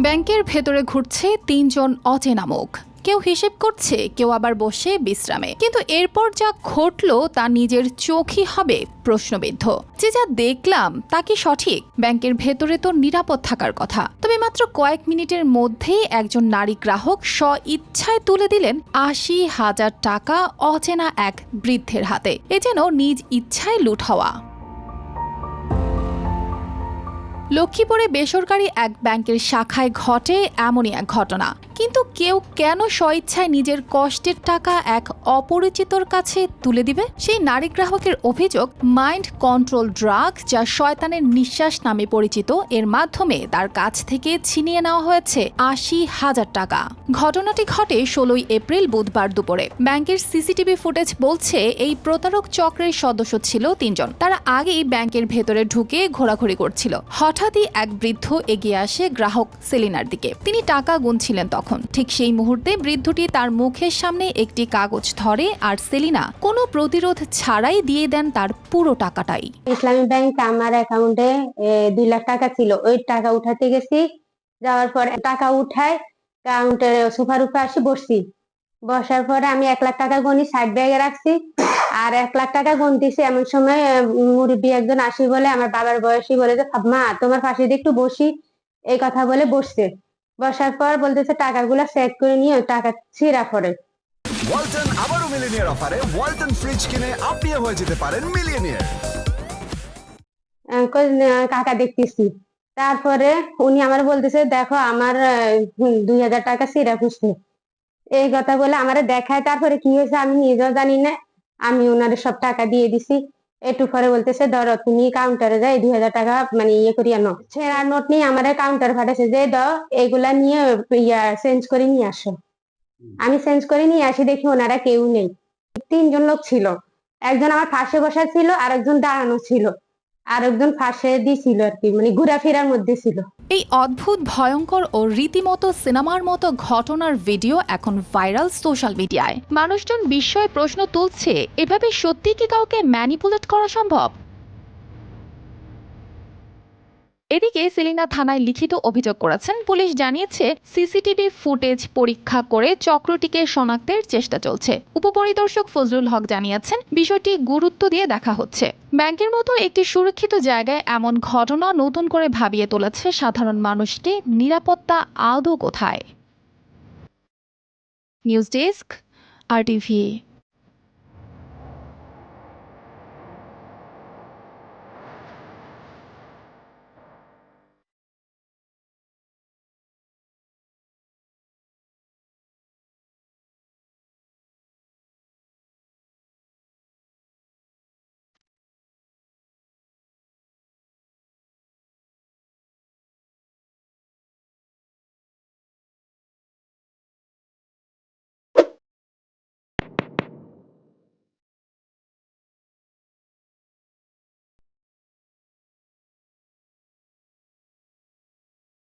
ব্যাংকের ভেতরে ঘুরছে তিনজন অচেনা মুখ। কেউ হিসেব করছে, কেউ আবার বসে বিশ্রামে। কিন্তু এরপর যা ঘটলো, তা নিজের চোখই হবে প্রশ্নবিদ্ধ। যে যা দেখলাম, তা কি সঠিক? ব্যাংকের ভেতরে তো নিরাপদ থাকার কথা। তবে মাত্র কয়েক মিনিটের মধ্যেই একজন নারী গ্রাহক স্ব ইচ্ছায় তুলে দিলেন আশি হাজার টাকা অচেনা এক বৃদ্ধের হাতে। এ যেন নিজ ইচ্ছায় লুট হওয়া। লক্ষ্মীপুরে বেসরকারি এক ব্যাংকের শাখায় ঘটে এমনই এক ঘটনা। কিন্তু কেউ কেন স্বইচ্ছায় নিজের কষ্টের টাকা এক অপরিচিতর কাছে তুলে দিবে? সেই নারী গ্রাহকের অভিযোগ, মাইন্ড কন্ট্রোল ড্রাগ, যা শয়তানের নিঃশ্বাস নামে পরিচিত, এর মাধ্যমে তার কাছ থেকে ছিনিয়ে নেওয়া হয়েছে আশি হাজার টাকা। ঘটনাটি ঘটে ষোলোই এপ্রিল বুধবার দুপুরে। ব্যাংকের সিসিটিভি ফুটেজ বলছে, এই প্রতারক চক্রের সদস্য ছিল তিনজন। তারা আগেই ব্যাংকের ভেতরে ঢুকে ঘোরাঘুরি করছিল। হঠাৎই এক বৃদ্ধ এগিয়ে আসে গ্রাহক সেলিনার দিকে। তিনি টাকা গুনছিলেন তখন। ঠিক সেই মুহূর্তে বৃদ্ধটি তার মুখের সামনে একটি কাগজ ধরে আর সেলিনা কোনো প্রতিরোধ ছাড়াই দিয়ে দেন তার পুরো টাকাটাই। ইসলামী ব্যাংক আমার অ্যাকাউন্টে দুই লাখ টাকা ছিল। ওই টাকা উঠাতে গেছি, যাওয়ার পর টাকা উঠায় কাউন্টার সোফার উপরে আসি, বসছি। বসার পরে আমি এক লাখ টাকা গনি সাইড ব্যাগে রাখছি। আর এক লাখ টাকা গুনতেছি এমন সময় মুরব্বী একজন আসি বলে আমার বাবার বয়সী বলে যে মা তোমার পাশে দিয়ে একটু বসি। এই কথা বলে বসছে। বসার পর বলতেছে টাকাগুলো চেক করে নিয়ে টাকা ছিঁড়া পড়ে ওয়ালটন আবারও মিলিনিয়ার অফারে ওয়ালটন ফ্রিজ কিনে আপনিও হয়ে যেতে পারেন মিলিয়নিয়ার। আহ, কাকা দেখতেছি। তারপরে উনি আমার বলতেছে দেখো আমার দুই হাজার টাকা সিরা খুঁজছে এই কথা বলে আমারে দেখায় তারপরে কি হয়েছে আমি নিজেও জানি না। আমি ওনারে সব টাকা দিয়ে দিছি। একটু পরে বলতেছে ধরো তুমি কাউন্টারে যাই দুই হাজার টাকা মানে ইয়ে করি আনো ছেঁড়া নোট নিয়ে আমার কাউন্টার ফাটাছে যে দাও এগুলা নিয়ে ইয়া চেঞ্জ করে নিয়ে আসো। আমি চেঞ্জ করে নিয়ে আসি দেখি ওনারা কেউ নেই। তিনজন লোক ছিল। একজন আমার পাশে বসা ছিল আর একজন দাঁড়ানো ছিল। আর একজন ফাঁসে দিছিল আর কি মানে ঘোরাফেরার মধ্যে ছিল। এই অদ্ভুত, ভয়ঙ্কর ও রীতিমতো সিনেমার মতো ঘটনার ভিডিও এখন ভাইরাল সোশ্যাল মিডিয়ায়। মানুষজন বিস্ময়ে প্রশ্ন তুলছে, এভাবে সত্যি কি কাউকে ম্যানিপুলেট করা সম্ভব? এদিকে সেলিনা থানায় লিখিত অভিযোগ করেছেন। পুলিশ জানিয়েছে, সিসিটিভি ফুটেজ পরীক্ষা করে চক্রটিকে শনাক্তের চেষ্টা চলছে। উপপরিদর্শক ফজলুল হক জানিয়েছেন, বিষয়টি গুরুত্ব দিয়ে দেখা হচ্ছে। ব্যাংকের মতো একটি সুরক্ষিত জায়গায় এমন ঘটনা নতুন করে ভাবিয়ে তুলেছে সাধারণ মানুষকে। নিরাপত্তা আদৌ কোথায়? নিউজ ডেস্ক, আর